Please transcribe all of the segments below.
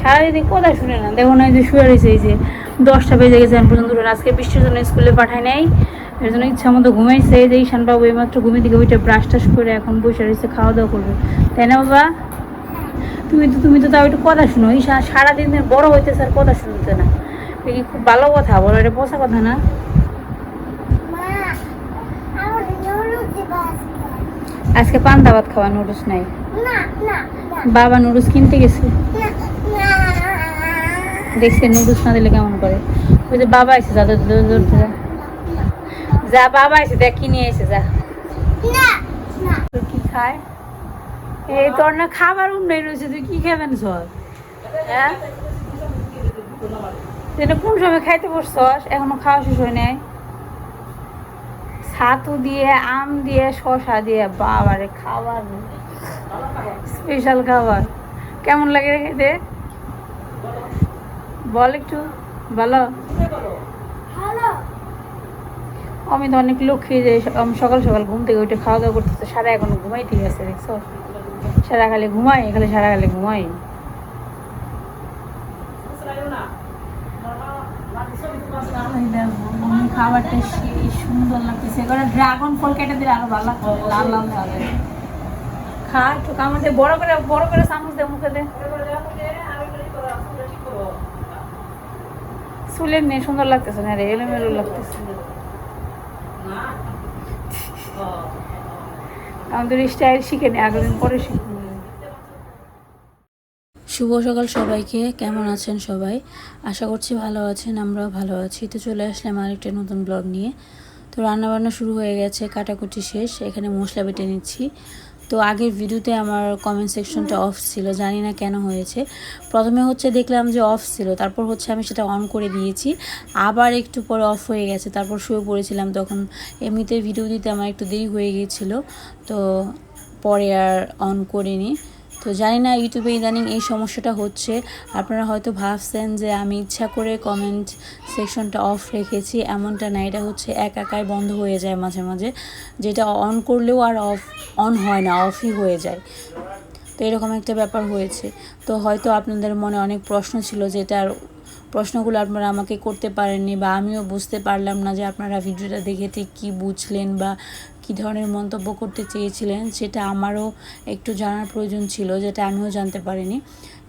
সারাদিন কথা শুনে না? দেখো না যে শুয়ে রয়েছে এই যে দশটা বেজে গেছে এখন পর্যন্ত আজকে বৃষ্টির জন্য স্কুলে পাঠায় নাই এর জন্য ইচ্ছা মতো ঘুমাইছে। এই যে ঈশান বাবু এইমাত্র ঘুমিয়ে দিকে ওইটা ব্রাশ টাশ করে এখন বসে রয়েছে খাওয়া দাওয়া করবে। তাই না বাবা? তুমি তো তুমি তো তাও একটু কথা শুনো। ঈশা সারাদিন দিন বড় হইতেছে আর কথা শুনতে না। এটা কি খুব ভালো কথা? বলো এটা পচা কথা না? আজকে পান্তা ভাত খাওয়া নুডলস নাই। বাবা নুডলস কিনতে গেছে। দেখছে নুডলস না দিলে কেমন করে? ওই যে বাবা এসে যা যা। যা বাবা এসে দেখ কি নিয়ে এসে যা। না না। কি খায়? এই তোর না খাবার উন্নয় রয়েছে তুই কি খাবেন সব হ্যাঁ? তুই কোন সময় খাইতে বসছস? এখনও খাওয়া শেষ হয় নাই। ছাতু দিয়ে আম দিয়ে শশা দিয়ে বাবারে খাবার স্পেশাল খাবার। কেমন লাগে খেতে? বল একটু ভালো? হ্যালো আমি তো অনেক লক্ষ্মী যে আমি সকাল সকাল ঘুম থেকে উঠে খাওয়া দাওয়া করতেছে সারা এখনও ঘুমাইতে গেছে দেখছ? সারা খালি ঘুমাই খালি সারা খালি ঘুমাই। খাবারটা সুন্দর লাগতেছে। এবার ড্রাগন ফল কেটে দিলে আরও ভালো লাগতো লাল লাল খা একটু কামড় দে বড় করে বড় করে চামচ দে মুখে দে। চুলের নিয়ে সুন্দর লাগতেছে না রে? এলোমেলো লাগতেছে। আমাদের স্টাইল শিখে নি, আগের পরে শিখে শুভ সকাল সবাইকে, কেমন আছেন সবাই? আশা করছি ভালো আছেন, আমরাও ভালো আছি। তো চলে আসলাম আরেকটা নতুন ব্লগ নিয়ে। তো রান্নাবান্না শুরু হয়ে গেছে, কাটাকুটি শেষ, এখানে মশলা বেটে নিচ্ছি। তো আগের ভিডিওতে আমার কমেন্ট সেকশনটা অফ ছিল, জানি না কেন হয়েছে। প্রথমে হচ্ছে দেখলাম যে অফ ছিল, তারপর হচ্ছে আমি সেটা অন করে দিয়েছি। আবার একটু পরে অফ হয়ে গেছে, তারপর শুয়ে পড়েছিলাম, তখন এমনিতে ভিডিও দিতে আমার একটু দেরি হয়ে গিয়েছিল, তো পরে আর অন করিনি। তো জানি না ইউটিউবে ইদানিং এই সমস্যাটা হচ্ছে। আপনারা হয়তো ভাবছেন যে আমি ইচ্ছা করে কমেন্ট সেকশনটা অফ রেখেছি, এমনটা না। এটা হচ্ছে এক একাই বন্ধ হয়ে যায় মাঝে মাঝে। যেটা অন করলেও আর অফ অন হয় না অফই হয়ে যায়। তো এরকম একটা ব্যাপার হয়েছে। তো হয়তো আপনাদের মনে অনেক প্রশ্ন ছিল যেটার প্রশ্নগুলো আপনারা আমাকে করতে পারেননি বা আমিও বুঝতে পারলাম না যে আপনারা ভিডিওটা দেখে ঠিক কী বুঝলেন বা কী ধরনের মন্তব্য করতে চেয়েছিলেন, সেটা আমারও একটু জানার প্রয়োজন ছিল, যেটা আমিও জানতে পারিনি।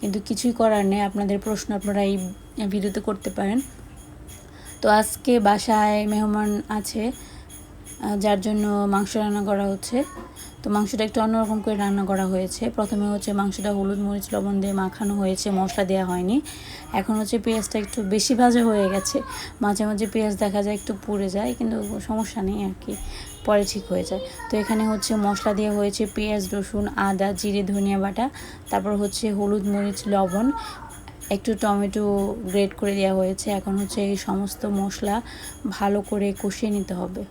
কিন্তু কিছুই করার নেই, আপনাদের প্রশ্ন আপনারা এই ভিডিওতে করতে পারেন। তো আজকে বাসায় মেহমান আছে যার জন্য মাংস রান্না করা হচ্ছে। তো মাংসটা একটু অন্যরকম করে রান্না করা হয়েছে। প্রথমে হচ্ছে মাংসটা হলুদ মরিচ, লবণ দিয়ে মাখানো হয়েছে, মশলা দেওয়া হয়নি। এখন হচ্ছে পেঁয়াজটা একটু বেশি ভাজা হয়ে গেছে। মাঝে মাঝে পেঁয়াজ দেখা যায় একটু পুড়ে যায়, কিন্তু সমস্যা নেই আর কি, পরে ঠিক হয়ে যায়। তো এখানে হচ্ছে মশলা দেওয়া হয়েছে পেঁয়াজ, রসুন, আদা, জিরে, ধনিয়া বাটা, তারপর হচ্ছে হলুদ মরিচ, লবণ, একটু টমেটো গ্রেট করে দেওয়া হয়েছে। এখন হচ্ছে এই সমস্ত মশলা ভালো করে কষিয়ে নিতে হবে।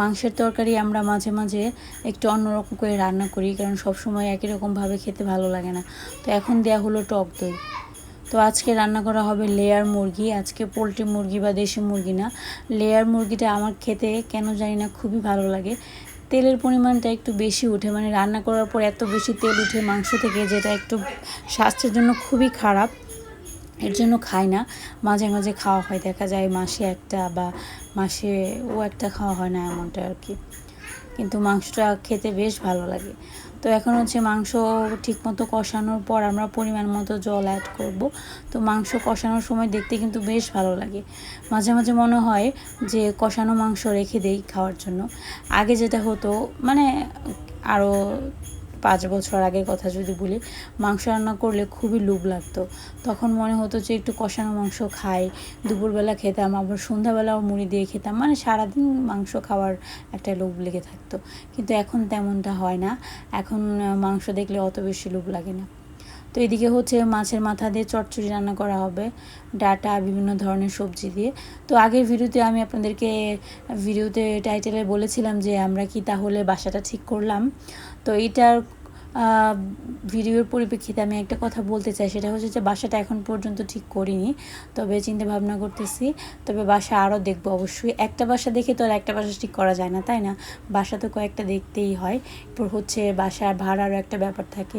মাংসের তরকারি আমরা মাঝে মাঝে একটু অন্যরকম করে রান্না করি, কারণ সবসময় একই রকমভাবে খেতে ভালো লাগে না। তো এখন দেয়া হলো টক দই। তো আজকে রান্না করা হবে লেয়ার মুরগি। আজকে পোলট্রি মুরগি বা দেশি মুরগি না। লেয়ার মুরগিটা আমার খেতে কেন জানি না খুবই ভালো লাগে। তেলের পরিমাণটা একটু বেশি উঠে মানে রান্না করার পর এত বেশি তেল উঠে মাংস থেকে, যেটা একটু স্বাস্থ্যের জন্য খুবই খারাপ। এর জন্য খাই না। মাঝে মাঝে খাওয়া হয়। দেখা যায় মাসে একটা বা মাসে ও একটা খাওয়া হয় না এমনটা আর কি। কিন্তু মাংসটা খেতে বেশ ভালো লাগে। তো এখন হচ্ছে মাংস ঠিকমতো কষানোর পর আমরা পরিমাণ মতো জল অ্যাড করব। তো মাংস কষানোর সময় দেখতে কিন্তু বেশ ভালো লাগে। মাঝে মাঝে মনে হয় যে কষানো মাংস রেখে দেই খাওয়ার জন্য। আগে যেটা হতো মানে আরও পাঁচ বছর আগের কথা যদি বলি মাংস রান্না করলে খুবই লোভ লাগতো। তখন মনে হতো যে একটু কষানো মাংস খাই দুপুরবেলা খেতাম আবার সন্ধ্যাবেলাও মুড়ি দিয়ে খেতাম মানে সারাদিন মাংস খাওয়ার একটা লোভ লেগে থাকতো। কিন্তু এখন তেমনটা হয় না এখন মাংস দেখলে অত বেশি লোভ লাগে না। তো এদিকে হচ্ছে মাছের মাথা দিয়ে চচ্চড়ি রান্না করা হবে ডাটা বিভিন্ন ধরনের সবজি দিয়ে। তো আগের ভিডিওতে আমি আপনাদেরকে ভিডিওতে টাইটেলে বলেছিলাম যে আমরা কি তাহলে বাসাটা ঠিক করলাম। তো এইটার আহ, ভিডিওর পরিপ্রেক্ষিতে আমি একটা কথা বলতে চাই, সেটা হচ্ছে যে বাসাটা এখন পর্যন্ত ঠিক করিনি, তবে চিন্তা ভাবনা করতেছি, তবে বাসা আরও দেখব অবশ্যই। একটা বাসা দেখে তো আর একটা বাসা ঠিক করা যায় না, তাই না? বাসা তো কয়েকটা দেখতেই হয়, এরপর হচ্ছে বাসার ভাড়ারও একটা ব্যাপার থাকে।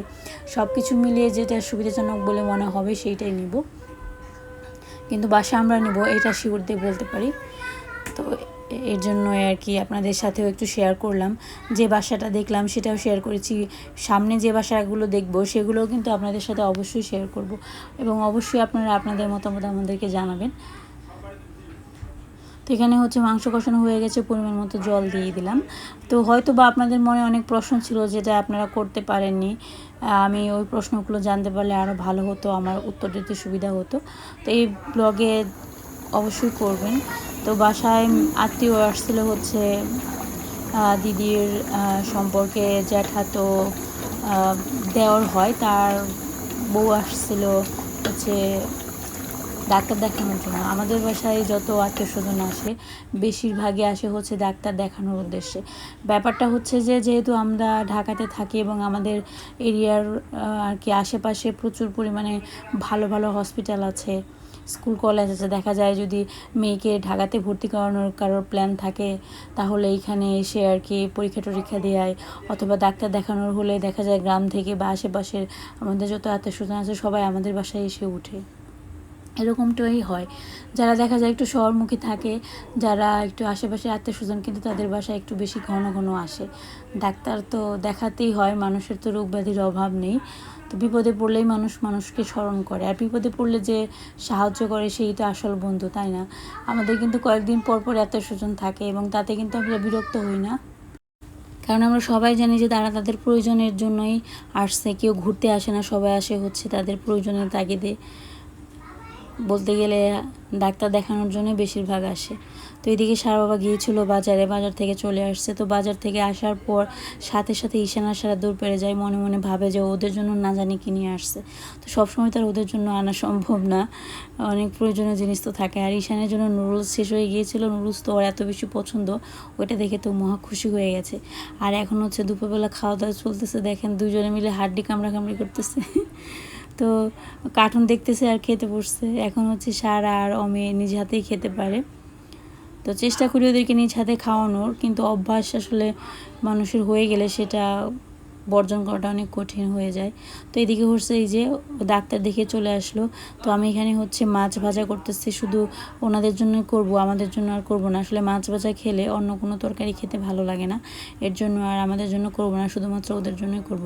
সব কিছু মিলিয়ে যেটা সুবিধাজনক বলে মনে হবে সেইটাই নিব। কিন্তু বাসা আমরা নিব, এটা শিওর দিয়ে বলতে পারি। তো এর জন্য আর কি আপনাদের সাথেও একটু শেয়ার করলাম। যে বাসাটা দেখলাম সেটাও শেয়ার করেছি। সামনে যে বাসাগুলো দেখব সেগুলোও কিন্তু আপনাদের সাথে অবশ্যই শেয়ার করব। এবং অবশ্যই আপনারা আপনাদের মতামত আমাদেরকে জানাবেন। তো এখানে হচ্ছে মাংস কষানো হয়ে গেছে, পরিমাণ মতো জল দিয়ে দিলাম। তো হয়তো বা আপনাদের মনে অনেক প্রশ্ন ছিল যেটা আপনারা করতে পারেননি। আমি ওই প্রশ্নগুলো জানতে পারলে আরও ভালো হতো, আমার উত্তর দিতে সুবিধা হতো। তো এই ব্লগে অবশ্যই করবেন। তো বাসায় আত্মীয় আসছিল হচ্ছে দিদির সম্পর্কে জ্যাঠাতো আহ, দেওর হয় তার বউ আসছিল হচ্ছে ডাক্তার দেখানোর জন্য। আমাদের বাসায় যত আত্মীয় স্বজন আসে বেশিরভাগই আসে হচ্ছে ডাক্তার দেখানোর উদ্দেশ্যে। ব্যাপারটা হচ্ছে যে যেহেতু আমরা ঢাকাতে থাকি এবং আমাদের এরিয়ার আর কি আশেপাশে প্রচুর পরিমাণে ভালো ভালো হসপিটাল আছে স্কুল, কলেজ আছে। দেখা যায় যদি মেয়েকে ঢাকাতে ভর্তি করানোর কারোর প্ল্যান থাকে, তাহলে এইখানে এসে আর কি পরীক্ষা টরীক্ষা দেয় অথবা ডাক্তার দেখানোর হলে দেখা যায় গ্রাম থেকে বা আশেপাশের আমাদের যত আত্মীয় স্বজন আছে, সবাই আমাদের বাসায় এসে উঠে। এরকমটাই হয়। যারা দেখা যায় একটু শহরমুখী থাকে, যারা একটু আশেপাশে আত্মীয় স্বজন কিন্তু তাদের বাসায় একটু বেশি ঘন ঘন আসে। ডাক্তার তো দেখাতেই হয়, মানুষের তো রোগ ব্যাধির অভাব নেই। তো বিপদে পড়লেই মানুষ মানুষকে স্মরণ করে। আর বিপদে পড়লে যে সাহায্য করে সেই তো আসল বন্ধু, তাই না? আমাদের কিন্তু কয়েকদিন পর পর আত্মীয় স্বজন থাকে এবং তাতে কিন্তু আমরা বিরক্ত হই না। কারণ আমরা সবাই জানি যে তারা তাদের প্রয়োজনের জন্যই আসছে। কেউ ঘুরতে আসে না, সবাই আসে হচ্ছে তাদের প্রয়োজনের তাগিদে। বলতে গেলে ডাক্তার দেখানোর জন্য বেশিরভাগ আসে। তো এদিকে সারা বাবা গিয়েছিল বাজারে, বাজার থেকে চলে আসছে। তো বাজার থেকে আসার পর সাথে সাথে ঈশানা সারা দূর পেরে যায়, মনে মনে ভাবে যে ওদের জন্য না জানি কি নিয়ে আসছে। তো সবসময় তার ওদের জন্য আনা সম্ভব না, অনেক প্রয়োজনীয় জিনিস তো থাকে। আর ঈশানের জন্য নুডলস শেষ হয়ে গিয়েছিল, নুডলস তো ওর এত বেশি পছন্দ, ওইটা দেখে তো মহা খুশি হয়ে গেছে। আর এখন হচ্ছে দুপুরবেলা খাওয়া দাওয়া চলতেছে, দেখেন দুজনে মিলে হাড্ডি কামড়া কামড়ি করতেছে। তো কার্টুন দেখতেছে আর খেতে বসছে। এখন হচ্ছে সারা আর অমে নিজ হাতেই খেতে পারে। তো চেষ্টা করি ওদেরকে নিজ হাতে খাওয়ানোর, কিন্তু অভ্যাস আসলে মানুষের হয়ে গেলে সেটা বর্জন করাটা অনেক কঠিন হয়ে যায়। তো এদিকে হচ্ছে এই যে ডাক্তার দেখে চলে আসলো, তো আমি এখানে হচ্ছে মাছ ভাজা করতেছি, শুধু ওনাদের জন্যই করব, আমাদের জন্য আর করব না। আসলে মাছ ভাজা খেলে অন্য কোনো তরকারি খেতে ভালো লাগে না, এর জন্য আর আমাদের জন্য করব না, শুধুমাত্র ওদের জন্যই করব।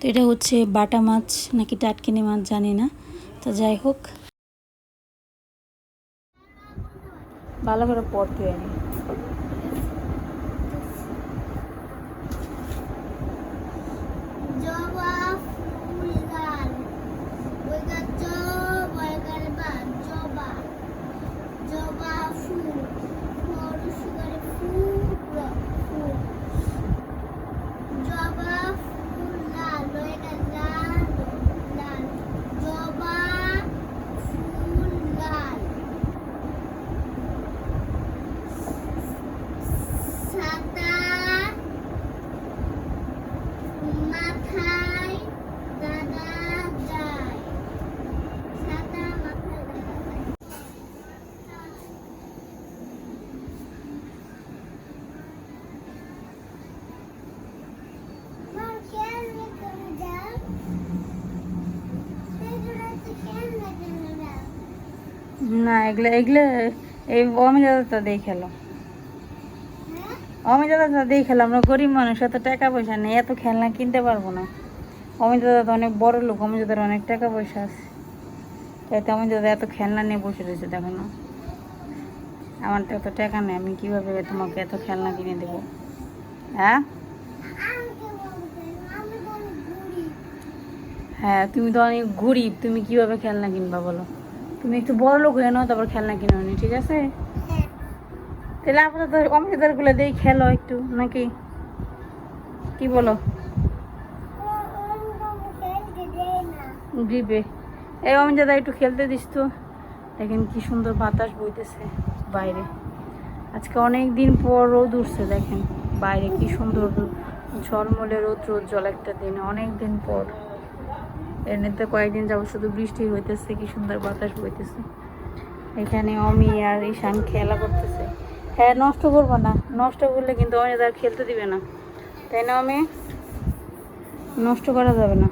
তো এটা হচ্ছে বাটা মাছ নাকি টাটকিনি মাছ জানি না। তো যাই হোক। ভালো করে পড়তে হয়নি জবা ফুল গান ওই গাছ জবা গান বা জবা জবা ফুল সরু সুগারে ফুল ফুল জবা ফুল লাল ওই গাছ লাল লাল জবা ফুল লাল সাদা মাথায় দাদা যায় সাদা মাথায় দাদা যায় মা কেন করে যাও সেগুলো কেন করে যাও না, এগুলো এগুলো, এই অমিতাটা দিয়ে খেলো হ্যাঁ অমিতাটা দিয়ে খেলো আমরা গরিব মানুষ, এত টাকা পয়সা নেই, এত খেলনা কিনতে পারব না। অমিতাদা তো অনেক বড় লোক অমিতাদার অনেক টাকা পয়সা আছে। তাই তো অমিতাদা এত খেলনা নিয়ে বসে রয়েছে, দেখো না। আমার তো এত টাকা নেই, আমি কীভাবে তোমাকে এত খেলনা কিনে দেবো? হ্যাঁ? হ্যাঁ তুমি তো অনেক গরিব, তুমি কীভাবে খেলনা কিনবা বলো? তুমি একটু বড় লোক হয়ে নাও, তারপর খেলনা কিনে নি ঠিক আছে? তাহলে আপাতত অমিতাদারগুলো দিয়ে খেলো একটু, নাকি? কি বলো? দিবে। এই অমিতাদা একটু খেলতে দিস তো। দেখেন কি সুন্দর বাতাস বইতেছে বাইরে। আজকে অনেক দিন পর রোদ উঠছে, দেখেন। বাইরে কি সুন্দর ঝলমলে রোদ রোদ জল একটা দিন, অনেক দিন পর। এমনিতে কয়েকদিন যাব শুধু বৃষ্টি হইতেছে, কি সুন্দর বাতাস বইতেছে। এখানে অমি আর ঈশান খেলা করতেছে। হ্যাঁ নষ্ট করব না, নষ্ট করলে কিন্তু অমি তার খেলতে দিবে না। তাই না অমি? নষ্ট করা যাবে না।